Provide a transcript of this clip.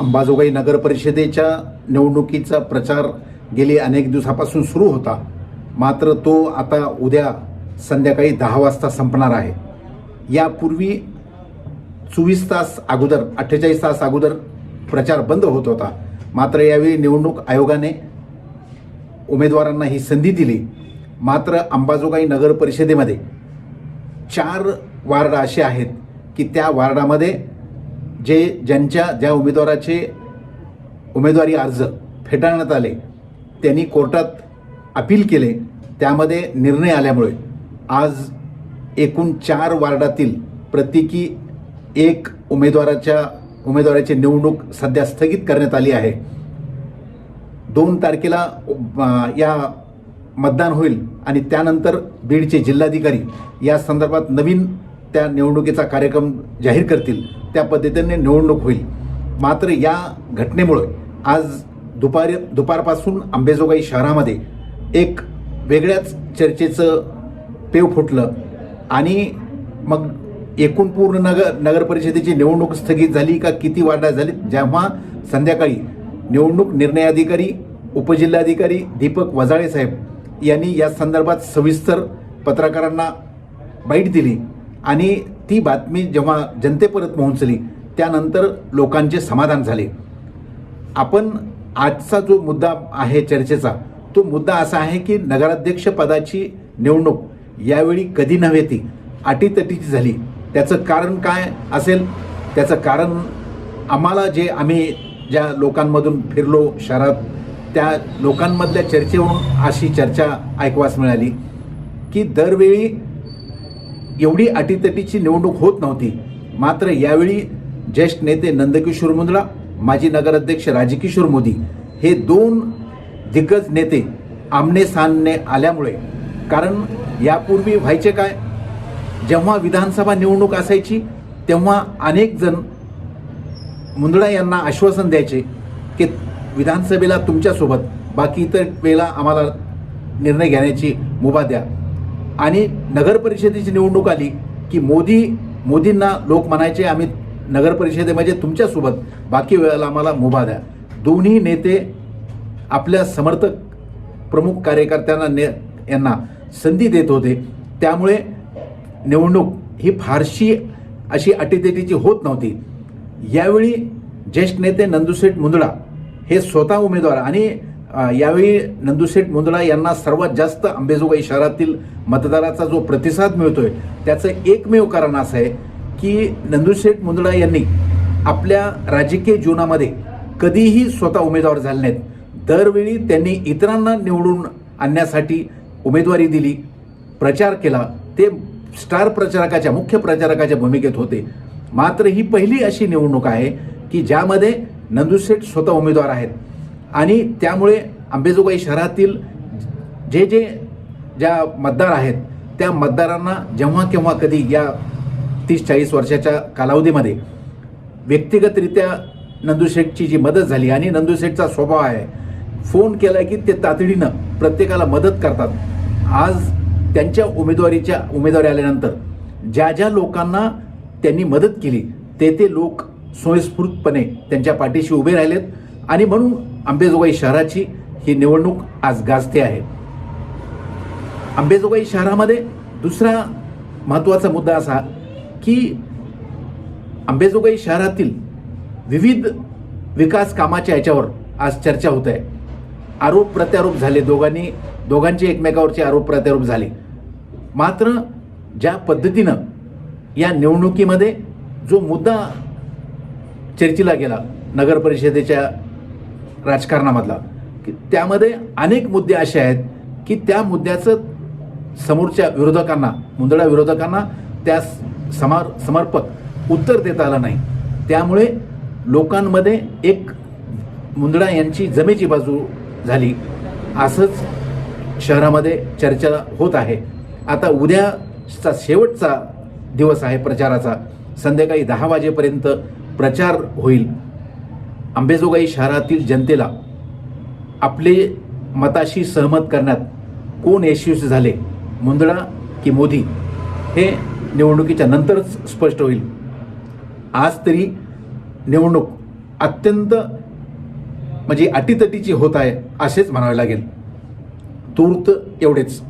अंबाजोगाई नगर परिषदेच्या निवडणुकीचा प्रचार गेली अनेक दिवसापासून सुरू होता. मात्र तो आता उद्या संध्याकाळी दहा वाजता संपणार आहे. यापूर्वी चोवीस तास अगोदर अठ्ठेचाळीस तास अगोदर प्रचार बंद होत होता. मात्र यावेळी निवडणूक आयोगाने उमेदवारांना ही संधी दिली. मात्र अंबाजोगाई नगर परिषदेमध्ये चार वार्ड असे आहेत की त्या वार्डामध्ये जे ज्यांच्या ज्या उमेदवाराचे उमेदवारी अर्ज फेटाळण्यात आले त्यांनी कोर्टात अपील केले. त्यामध्ये निर्णय आल्यामुळे आज एकूण चार वार्डातील प्रत्येकी एक उमेदवाराच्या उमेदवाराची निवडणूक सध्या स्थगित करण्यात आली आहे. दोन तारखेला या मतदान होईल आणि त्यानंतर बीडचे जिल्हाधिकारी या संदर्भात नवीन त्या निवडणुकीचा कार्यक्रम जाहीर करतील त्या पद्धतीने निवडणूक होईल. मात्र या घटनेमुळे आज दुपारी दुपारपासून अंबेजोगाई शहरामध्ये एक वेगळ्याच चर्चेचं पेव फुटलं आणि मग एकूण पूर्ण नगर नगर परिषदेची निवडणूक स्थगित झाली का किती वाढा झाली जेव्हा संध्याकाळी निवडणूक निर्णय अधिकारी उपजिल्हाधिकारी दीपक वजाळे साहेब यांनी या संदर्भात सविस्तर पत्रकारांना बाईट दिली आणि ती बातमी जेव्हा जनतेपर्यंत पोहोचली त्यानंतर लोकांचे समाधान झाले. आपण आजचा जो मुद्दा आहे चर्चेचा तो मुद्दा असा आहे की नगराध्यक्ष पदाची निवडणूक यावेळी कधी नव्हे ती अटीतटीची झाली. त्याचं कारण काय असेल? त्याचं कारण आम्हाला जे आम्ही ज्या लोकांमधून फिरलो शहरात त्या लोकांमधल्या चर्चेवरून अशी चर्चा ऐकवास मिळाली की दरवेळी एवढी अटीतटीची निवडणूक होत नव्हती. मात्र यावेळी ज्येष्ठ नेते नंदकिशोर मुंदळा माजी नगराध्यक्ष राजकिशोर मोदी हे दोन दिग्गज नेते आमने सामने आल्यामुळे. कारण यापूर्वी व्हायचे काय? जेव्हा विधानसभा निवडणूक असायची तेव्हा अनेक जण मुंदडा यांना आश्वासन द्यायचे की विधानसभेला तुमच्यासोबत बाकी इतर वेळेला आम्हाला निर्णय घेण्याची मुभा द्या. आणि नगर परिषदेची निवडणूक आली की मोदी मोदींना लोक म्हणायचे आम्ही नगर परिषदेमध्ये म्हणजे तुमच्यासोबत. बाकी वेळेला आम्हाला मुभा द्या. दोन्ही नेते आपल्या समर्थक प्रमुख कार्यकर्त्यांना ने यांना संधी देत होते. त्यामुळे निवडणूक ही फारशी अशी अटीतेटीची होत नव्हती. यावेळी ज्येष्ठ नेते नंदुशेठ मुंदडा हे स्वतः उमेदवार आणि यावेळी नंदुशेठ मुंदडा यांना सर्वात जास्त अंबेजोगाई शहरातील मतदाराचा जो प्रतिसाद मिळतोय त्याचं एकमेव कारण असं आहे की नंदुशेठ मुंदडा यांनी आपल्या राजकीय जीवनामध्ये कधीही स्वतः उमेदवार झाले नाहीत. दरवेळी त्यांनी इतरांना निवडून आणण्यासाठी उमेदवारी दिली प्रचार केला. ते स्टार प्रचारकाच्या मुख्य प्रचारकाच्या भूमिकेत होते. मात्र ही पहिली अशी निवडणूक आहे की ज्यामध्ये नंदुशेठ स्वतः उमेदवार आहेत. आणि त्यामुळे अंबेजोगाई शहरातील जे जे ज्या मतदार आहेत त्या मतदारांना जेव्हा केव्हा कधी या तीस चाळीस वर्षाच्या कालावधीमध्ये व्यक्तिगतरित्या नंदुशेठची जी मदत झाली आणि नंदुशेठचा स्वभाव आहे फोन केला की ते तातडीनं प्रत्येकाला मदत करतात. आज त्यांच्या उमेदवारीच्या उमेदवारी आल्यानंतर ज्या ज्या लोकांना त्यांनी मदत केली ते ते लोक स्वयंस्फूर्तपणे त्यांच्या पाठीशी उभे राहिलेत. आणि म्हणून अंबेजोगाई शहराची ही निवडणूक आज गाजते आहे. अंबेजोगाई शहरामध्ये दुसरा महत्त्वाचा मुद्दा असा की अंबेजोगाई शहरातील विविध विकास कामाच्या याच्यावर आज चर्चा होत आहे. आरोप प्रत्यारोप झाले दोघांनी दोघांचे एकमेकावरचे आरोप प्रत्यारोप झाले. मात्र ज्या पद्धतीनं या निवडणुकीमध्ये जो मुद्दा चर्चेला गेला नगर परिषदेच्या राजकारणामधला. की त्यामध्ये अनेक मुद्दे असे आहेत की त्या मुद्द्याचं समोरच्या विरोधकांना मुंदडा विरोधकांना त्या समार समर्पक उत्तर देता आलं नाही. त्यामुळे लोकांमध्ये एक मुंदडा यांची जमेची बाजू झाली. असंच शहरामध्ये चर्चा होत आहे. आता उद्याचा शेवटचा दिवस आहे प्रचाराचा. संध्याकाळी दहा वाजेपर्यंत प्रचार होईल. अंबेजोगाई शहरातील जनतेला आपले मताशी सहमत करण्यात कोण यशस्वी झाले? मुंदडा की मोदी? हे निवडणुकीच्या नंतरच स्पष्ट होईल. आज तरी निवडणूक अत्यंत म्हणजे अटीतटीची होत आहे असेच म्हणावे लागेल. तूर्त एवढेच.